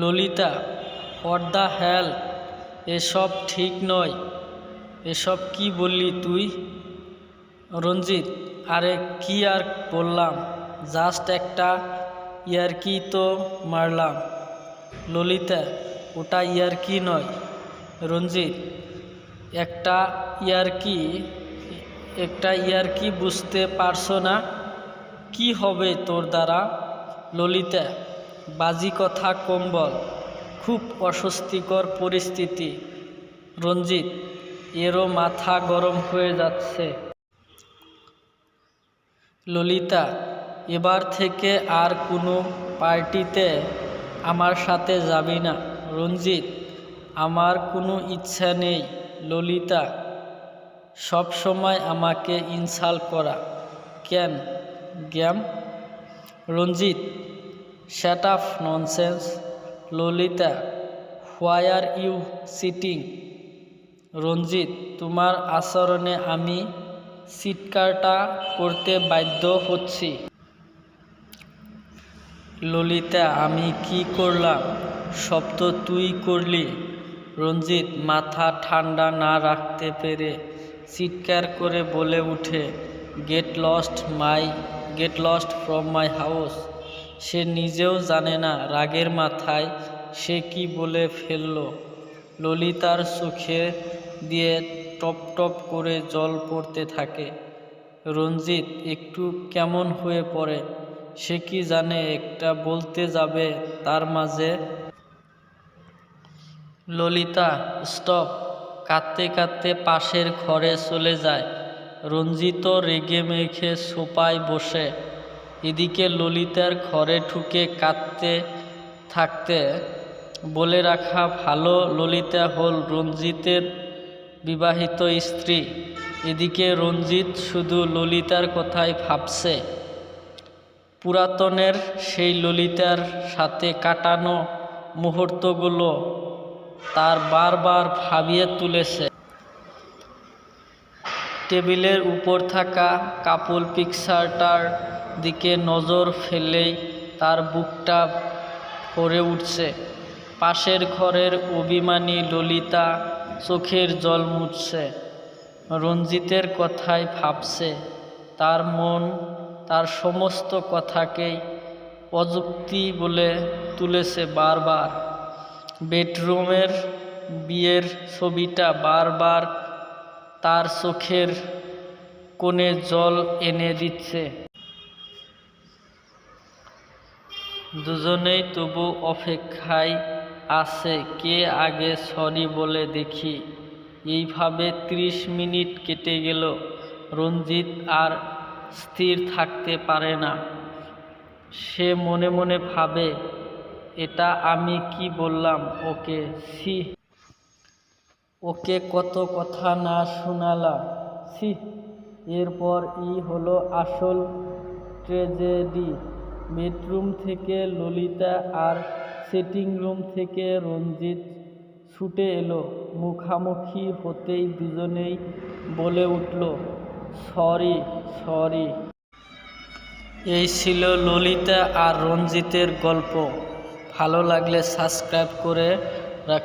Lalita what the hell, এসব ঠিক নয়। এসব কি বললি তুই? রঞ্জিত, আরে কি আর বললাম? জাস্ট একটা ইয়ারকি তো মারলাম। ললিতা, ওটা ইয়ারকি নয়। রঞ্জিত, একটা ইয়ারকি একটা ইয়ারকি বুঝতে পারছ না? কি হবে তোর দ্বারা? ললিতা বাজি কথা কম্বল, খুব অস্বস্তিকর পরিস্থিতি। রঞ্জিত, এরও মাথা গরম হয়ে যাচ্ছে। ললিতা, এবার থেকে আর কোনো পার্টিতে আমার সাথে যাবি না। রঞ্জিত, আমার কোনো ইচ্ছা নেই। ললিতা, সব সময় আমাকে ইনসাল্ট করা। কেন? গ্যাম? Ranjit shut up nonsense Lalita why are you sitting Ranjit, তোমার আচরণে আমি চিৎকারটা করতে বাধ্য হচ্ছি। ললিতা, আমি কি করলাম? তো তুই করলি। রঞ্জিত, মাথা ঠান্ডা না রাখতে পেরে চিৎকার করে বলে উঠে get lost my get lost from my house সে নিজেও জানে না রাগের মাথায় সে কি বলে ফেলল। ললিতার চোখে দিয়ে টপ টপ করে জল পড়তে থাকে। রঞ্জিত একটু কেমন হয়ে পড়ে, সে কি জানে একটা বলতে যাবে তার মাঝে। ললিতা, স্টপ, কাঁদতে কাঁদতে পাশের ঘরে চলে যায়। রঞ্জিত রেগে মেখে সোপায় বসে। এদিকে ললিতার ঘরে ঢুকে কাঁদতে থাকতে বলে রাখা ভালো ললিতা হল রঞ্জিতের বিবাহিত স্ত্রী। এদিকে রঞ্জিত শুধু ললিতার কথাই ভাবছে। পুরাতনের সেই ললিতার সাথে কাটানো মুহূর্তগুলো তার বারবার ভাবিয়ে তুলেছে। টেবিলের উপর থাকা কাপল পিকচারটার দিকে নজর ফেলেই তার বুকটা ভরে উঠছে। পাশের ঘরের অভিমানী ললিতা চোখের জল মুছছে। রঞ্জিতের কথাই ভাবছে। তার মন তার সমস্ত কথাকেই অযুক্তি বলে তুলেছে বারবার। বেডরুমের বিয়ের ছবিটা বারবার তার চোখের কোণে জল এনে দিচ্ছে। দুজনেই তবু অপেক্ষায় আছে, কে আগে সরি বলে দেখি। এইভাবে ত্রিশ মিনিট কেটে গেল। রঞ্জিত আর স্থির থাকতে পারে না। সে মনে মনে ভাবে, এটা আমি কি বললাম ওকে? সি ওকে কত কথা না শোনালাম সি এরপর ই হলো আসল ট্রেজেডি। বেডরুম থেকে ললিতা আর সিটিং রুম থেকে রঞ্জিত ছুটে এলো। মুখামুখি হতেই দুজনেই বলে উঠল, সরি সরি। এই ছিল ললিতা আর রঞ্জিতের গল্প। ভালো লাগলে সাবস্ক্রাইব করে রাখ।